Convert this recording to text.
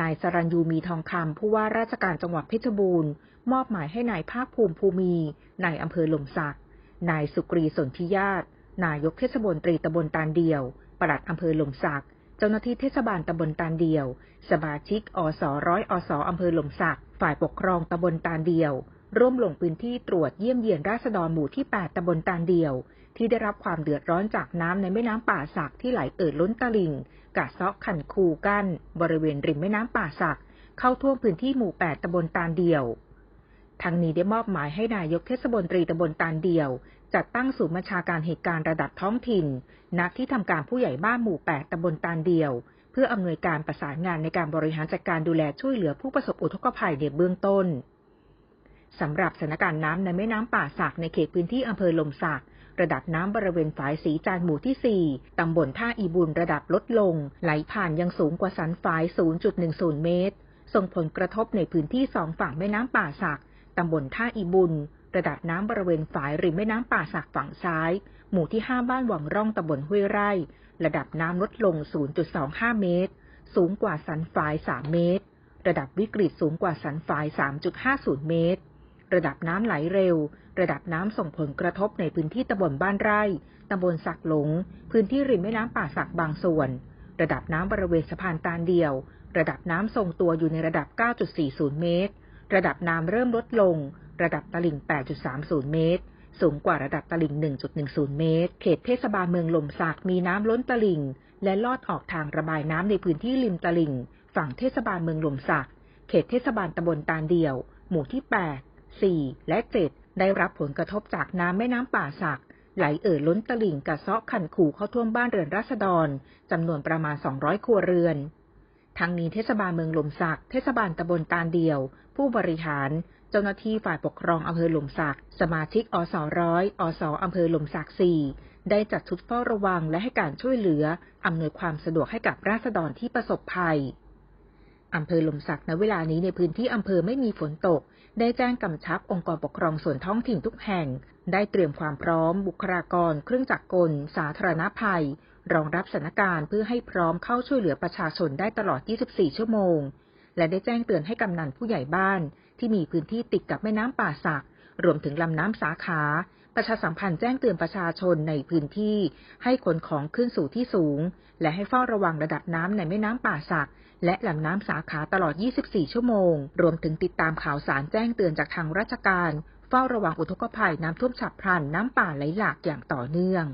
นายสรัญยูมีทองคำผู้ว่าราชการจังหวัดเพชรบูรณ์ มอบหมายให้นายภาคภูมิภูมี นายอำเภอหล่มสัก นายสุกรีสนธิญาตนายกเทศมนตรีตำบลตาลเดียว ปลัดอำเภอหล่มสัก เจ้าหน้าที่เทศบาลตำบลตาลเดียว สมาชิก อสร้อยอสออำเภอหล่มสัก ฝ่ายปกครองตำบลตาลเดียว ร่วมลงพื้นที่ตรวจเยี่ยมเยียนราษฎรหมู่ที่ 8 ตำบลตาลเดียว ที่ได้รับความเดือดร้อนจากน้ำในแม่น้ำป่าสักที่ไหลเอ่อล้นตลิ่งกัดเซาะขันคูกั้น บริเวณริมแม่น้ำป่าสัก เข้าท่วมพื้นที่หมู่ 8 ตำบลตาลเดียว ทั้งนี้ได้มอบหมายให้นายกเทศบาลตรีตำบลตาลเดียว จัดตั้งศูนย์บัญชาการเหตุการณ์ระดับท้องถิ่น นักที่ทำการผู้ใหญ่บ้านหมู่ 8 ตำบลตาลเดียว เพื่ออำนวยการประสานงานในการบริหารจัดการดูแลช่วยเหลือผู้ประสบอุทกภัยในเบื้องต้น สำหรับสถานการณ์น้ำในแม่น้ำป่าสักในเขตพื้นที่อำเภอลมสักระดับน้ำบริเวณฝายสีจานหมู่ที่ 4 ตำบลท่าอีบุญระดับลดลง ไหลผ่านยังสูงกว่าสันฝาย 0.10 เมตร ส่งผลกระทบในพื้นที่สองฝั่งแม่น้ำป่าสัก ตำบลท่าอีบุญ ระดับน้ำบริเวณฝายริมแม่น้ำป่าสักฝั่งซ้าย หมู่ที่ 5 บ้านหวังร่องตำบลห้วยไร่ ระดับน้ำลดลง 0.25 เมตร สูงกว่าสันฝาย 3 เมตร ระดับวิกฤตสูงกว่าสันฝาย 3.50 เมตร ระดับน้ำไหลเร็ว ระดับน้ำส่งผลกระทบในพื้นที่ตำบลบ้านไร่ ตำบลสักหลง พื้นที่ริมแม่น้ำป่าสักบางส่วน ระดับน้ำบริเวณสะพานตาลเดียว ระดับน้ำทรงตัวอยู่ในระดับ 9.40 เมตร ระดับน้ำเริ่มลดลง ระดับตลิ่ง 8.30 เมตร สูงกว่าระดับตลิ่ง 1.10 เมตร เขตเทศบาลเมืองลมสักมีน้ำล้นตลิ่ง และลอดออกทางระบายน้ำในพื้นที่ริมตลิ่ง ฝั่งเทศบาลเมืองลมสักเขตเทศบาลตำบลตาลเดียว หมู่ที่ 8 4 และ 7 ได้รับผลกระทบจากน้ำแม่น้ำป่าสัก ไหลเอ่อล้นตลิ่งกัดเซาะขันขู่เข้าท่วมบ้านเรือนราษฎรจำนวนประมาณ 200 ครัวเรือน ทั้งนี้เทศบาลเมืองหล่มสัก เทศบาลตำบลตาลเดียว ผู้บริหาร เจ้าหน้าที่ฝ่ายปกครองอำเภอหล่มสัก สมาชิกอสร้อยอสอำเภอหล่มสัก4ได้จัดชุดเฝ้าระวังและให้การช่วยเหลืออำนวยความสะดวกให้กับราษฎรที่ประสบภัย อำเภอลมสักณเวลานี้ในพื้นที่อำเภอไม่มีฝนตก ได้แจ้งกำชับองค์กรปกครองส่วนท้องถิ่นทุกแห่ง ได้เตรียมความพร้อม บุคลากร เครื่องจักรกล สาธารณภัย รองรับสถานการณ์เพื่อให้พร้อมเข้าช่วยเหลือประชาชนได้ตลอด 24 ชั่วโมง และได้แจ้งเตือนให้กำนันผู้ใหญ่บ้าน ที่มีพื้นที่ติดกับแม่น้ำป่าสัก รวมถึงลำน้ำสาขา ประชาสัมพันธ์แจ้งเตือนประชาชนในพื้นที่ ให้ขนของขึ้นสู่ที่สูง และให้เฝ้าระวังระดับน้ำในแม่น้ำป่าสัก และลำน้ำสาขาตลอด 24 ชั่วโมง รวมถึงติดตามข่าวสารแจ้งเตือนจากทางราชการ เฝ้าระวังอุทกภัยน้ำท่วมฉับพลันน้ำป่าไหลหลากอย่างต่อเนื่อง